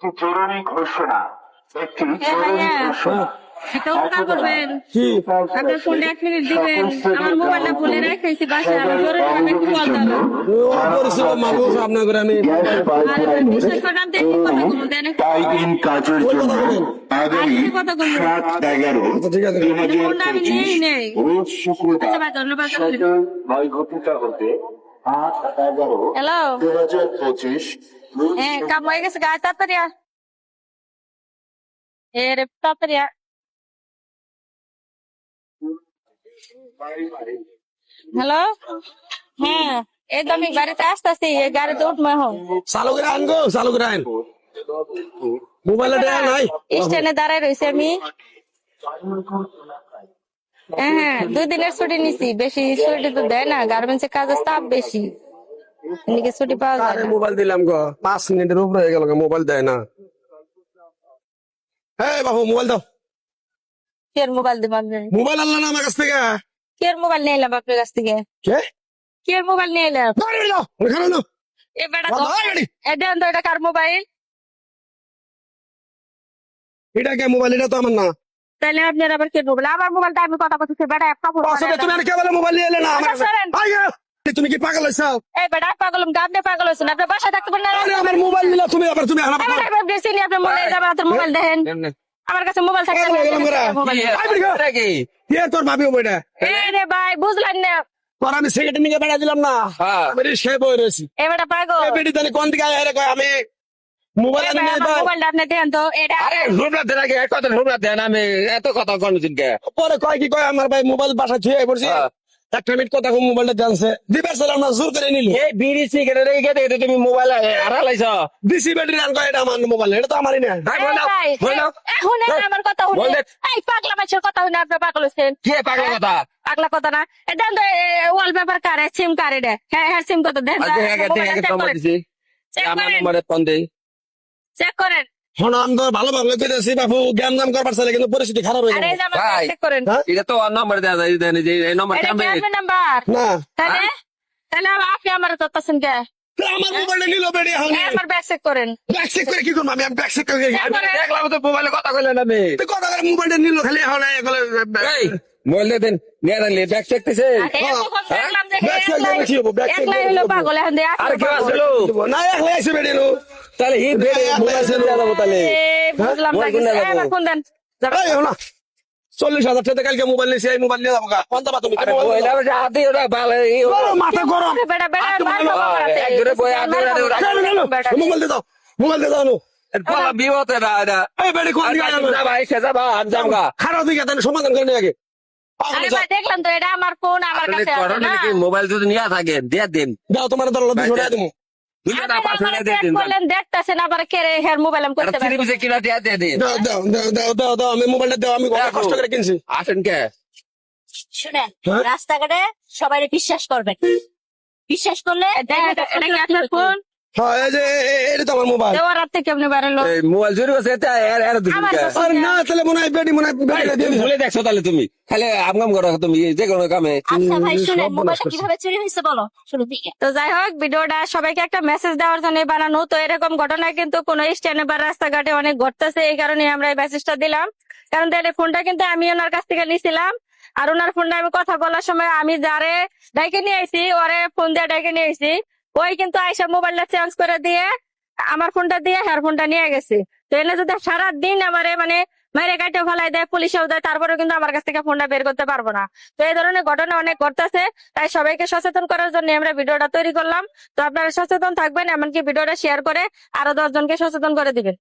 একটি জরুরি ঘোষণা একটি হ্যাঁ, জরুরি ঘোষণা। একটা উপকার করবেন আপনার ফোনটা এক মিনিট দিবেন। আমার মোবাইলটা ভুলে রেখেছি বাসায় আমি জরুরি ভাবে একটু কল দেবো পরিশ্রম মানুষ আপনার করে আমি আর বিশ্বাস আমি দেখি কথা বলব দেন একটু। ইন কাজের জন্য আগামী আজকে কত করবেন? সাত এগারো ঠিক আছে। দুই হাজার পঁচিশ। নেই, নেই। রোজ শুক্রবার ধন্যবাদ। সকাল নয় ঘটিকা হতে আট এগারো দুই হাজার পঁচিশ হ্যাঁ কাম হয়ে গেছে গায়ে তাড়াতাড়ি আয়। এ রে তাড়াতাড়ি আয়। হ্যালো? হ্যাঁ এই তো আমি বাড়িতে আসতেছি এই গাড়িতে উঠবো এখন। চালু করে আন গো চালু করে আন। মোবাইলে দেয়া নাই। স্ট্যান্ডে দাঁড়ায় রয়েছে আমি। হ্যাঁ হ্যাঁ দুই দিনের ছুটি নিছি বেশি ছুটি তো দেয় না গার্মেন্টসের কাজের চাপ বেশি। এদিকে ছুটি পাওয়া যায় আরে না? মোবাইল দিলাম গো? পাঁচ মিনিটের উপরে হয়ে গেল গো, মোবাইল দেয় না। হ্যাঁ বাবু মোবাইল দাও। কে মোবাইল দিব আপনি? মোবাইল আনলা না আমার কাছ থেকে? কে মোবাইল নিয়ে এলাম আপনার কাছ থেকে? কে? কে মোবাইল নিয়ে এলাম? বাড়ি বাড়ি দাও ওখানে নাও এ বেটা তো বাড়ি। বাড়ি এটা তো এটা কার মোবাইল? এটা কে মোবাইল? এটা তো আমার না। তাহলে আপনার আবার কে মোবাইল? আমার মোবাইলটা আমি কথা বলতেছি বেটা একটা ফোন আসলে তুমি আর কে বলে মোবাইল নিয়ে এলে না তুমি কি পাগল হইছো এই বেটা পাগল আপনি পাগল হয়েছেন আপনার বাসায় থাকতে পারেন না? আরে আমার মোবাইল নিলা তুমি আবার তুমি বেশি আপনি মোবাইল মোবাইল দেখেন। আমার কাছে মোবাইল থাকতে হয়ে তোর ভাবি রে ভাই বুঝলেন না। তোর আমি সিগারেট নিয়ে বেড়া দিলাম না। আমি সে বই রয়েছি। এই বেটা পাগল। এই বেটি তাহলে কোন দিকে আয় রে কয় আমি মোবাইল আপনি দেন তো এটা আরে হুমলা দেন আগে কথা দেন আমি এত কথা কোনদিন কে পরে কয় কি কয় আমার ভাই মোবাইল বাসা ছুঁয়ে পড়ছি। হ্যাঁ। একটা মিনিট কথা কম মোবাইলটা জানছে। দিবার স্যার আমরা জোর করে নিল এই বিড়ি সিগারেট রেখে দেখে তুমি মোবাইল হারালাইছ দিছি ব্যাটারি আন কয় এটা আমার মোবাইল? এটা তো আমারই না। ভাই এই বলো ভাই, বলো এখন আমার কথা বল শুনে এই পাগলা মাছের কথা আপনি পাগল কে পাগল কথা? পাগলা কথা না। এ দেন তো ওয়ালপেপার কারে সিম কারে দে। হ্যাঁ হ্যাঁ সিম কত দেন। দিছি। আমার নম্বরে ফোন দেই। চেক করেন। ভালো ভালো কইতেছি বাবু জ্ঞান জাম করবার চাইলে কিন্তু পরিস্থিতি খারাপ হয়ে আমার ভাই। চেক করেন। হ্যাঁ? এটা তো আর নম্বর দেওয়া যায় দেন যে এই নম্বর কামে নাম্বার না। তাহলে? তাহলে আপনি আমার তত্ত্বাছেন কে? আমার মোবাইলটা নিল বেটি এখন এই আমার ব্যাগ চেক করেন। ব্যাক চেক করে কি করব আমি? ব্যাক চেক করে দেখলাম তো মোবাইলে কথা কইলেন আমি তো কথা করে মোবাইলটা নিল খালি এখন এগুলো এই মোবাইল দেন নিয়ে দেন ব্যাগ চেকতেছে এই এতক্ষণ দেখলাম যে ব্যাগ চেক কি হব ব্যাগ চেক একলাই হলো পাগল এখন দিয়ে আর কেউ আসলো না একলাই আছে বেটি তাহলে হি মোবাইল দিয়ে দেবো তাহলে। বুঝলাম না বল কিছু। কোনটা এই, যাব? আমার ফোন দেন যাবেন। এই না। চল্লিশ হাজার টাকা কালকে মোবাইল নিয়েছি এই নিয়ে যাব গা। তুমি? হাতে ওটা ভালো মাথা গরম। মোবাইল দিয়ে দাও মোবাইল দাও তাহলে সমাধান করে নিয়ে আগে। আরে ভাই দেখলাম তো এটা আমার ফোন আমার আপনি কাছে আছে করোনা না। নাকি? মোবাইল যদি নিয়ে থাকে দিয়ে দিন। দাও তোমার দুশো টাকা দেখতেছেন আবার কে রে হের মোবাইল আমি করতে পারি সিরিমিসে কিনা দিয়ে দিয়ে দিন। দাও দাও দাও দাও দাও দাও আমি মোবাইলটা দাও আমি কষ্ট করে কিনছি। আসেন কে? শুনেন হ্যাঁ? রাস্তাঘাটে সবাই বিশ্বাস করবেন। বিশ্বাস করলে আপনার ফোন এটা তো আমার মোবাইল দেওয়ার রাতে কেমনে বাড়ালো? মোবাইল চুরি করছে এটা এর এর দুদিন আমার কে কাছে- আর না তাহলে মনে হয় বেটি মনে হয় বেটি দিয়ে তুমি দিবে। ভুলে দেখছ তাহলে তুমি। খালি আমগাম করো তুমি যে কোনো কামে। আচ্ছা ভাই সব মোবাইলটা কীভাবে চুরি হয়েছে বলো? শুরু থেকে তো যাই হোক ভিডিওটা সবাইকে একটা মেসেজ দেওয়ার জন্য বানানো। তো এরকম ঘটনা কিন্তু কোনো স্ট্যান্ডে বা রাস্তাঘাটে অনেক ঘটতেছে এই কারণে আমরা এই মেসেজটা দিলাম। কারণ তাহলে ফোনটা কিন্তু আমি ওনার কাছ থেকে নিয়েছিলাম আর ওনার ফোনটা আমি কথা বলার সময় আমি যারে ডাইকে নিয়ে আইছি ওরে ফোন দিয়ে ডাইকে নিয়ে আইছি। ওই কিন্তু আইসা মোবাইলটা চেঞ্জ করে দিয়ে আমার ফোনটা দিয়ে হেয়ার ফোনটা নিয়ে গেছে। তো এনে যদি সারা দিন আমারে মানে মায়ের কাটে ফেলাই দেয়, পুলিশেও দেয় তারপরে কিন্তু আমার কাছ থেকে ফোনটা বের করতে পারব না। তো এই ধরনের ঘটনা অনেক ঘটতেছে, তাই সবাইকে সচেতন করার জন্য আমরা ভিডিওটা তৈরি করলাম। তো আপনারা সচেতন থাকবেন, এমনকি ভিডিওটা শেয়ার করে আরও দশ জনকে সচেতন করে দিবেন।